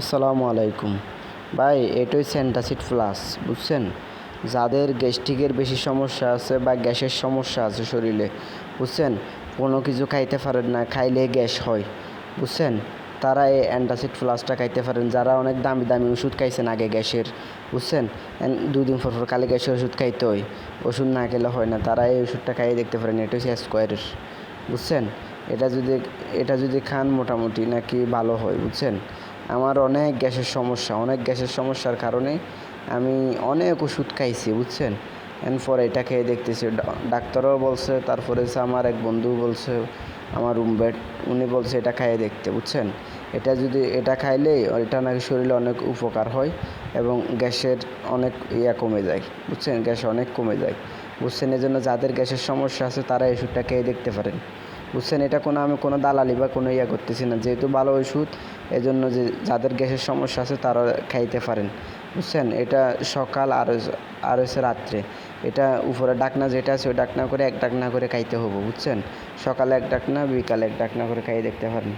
আসসালামু আলাইকুম। ভাই, এটাই সেন্টাসিড প্লাস বুঝছেন? যাদের গ্যাস্ট্রিকের বেশি সমস্যা আছে বা গ্যাসের সমস্যা আছে শরীরে, বুঝছেন? কোনো কিছু খাইতে পারেন না, খাইলে গ্যাস হয়, বুঝছেন? তারা এই অ্যান্টাসিড প্লাসটা খাইতে পারেন, যারা অনেক দামি দামি ওষুধ খাইছেন আগে গ্যাসের, বুঝছেন? দুদিন পর পর কালে গ্যাসের ওষুধ খাইতে হয়, ওষুধ না খেলে হয় না, তারা এই ওষুধটা খাইয়ে দেখতে পারেন এটা হচ্ছে স্কোয়ারের বুঝছেন? এটা যদি এটা যদি খান মোটামুটি নাকি ভালো হয়, বুঝছেন? আমার অনেক গ্যাসের সমস্যা, অনেক গ্যাসের সমস্যার কারণে আমি অনেক ওষুধ খাইছি, বুঝছেন? এরপর এটা খেয়ে দেখতেছি ডাক্তারও বলছে, তারপরে হচ্ছে আমার এক বন্ধু বলছে, আমার রুমমেট উনি বলছে এটা খাইয়ে দেখতে, বুঝছেন? এটা যদি, এটা খাইলে এটা নাকি শরীরে অনেক উপকার হয় এবং গ্যাসের অনেক ইয়া কমে যায়, বুঝছেন? গ্যাস অনেক কমে যায়, বুঝছেন? এই জন্য যাদের গ্যাসের সমস্যা আছে তারা এই ওষুধটা খেয়ে দেখতে পারেন। বুঝছেন, এটা কোনো আমি কোনো দালালি বা কোনো ইয়া করতেছি না। যেহেতু ভালো ওষুধ এই জন্য যে যাদের গ্যাসের সমস্যা আছে তারা খাইতে পারেন। বুঝছেন, এটা সকাল আর আর হচ্ছে রাত্রে। এটা উপরে ডাকনা যেটা আছে ওই ডাকনা করে এক ডাকনা করে খাইতে হব, বুঝছেন? সকালে এক ডাকনা, বিকালে এক ডাকনা করে খাইয়ে দেখতে পারেন।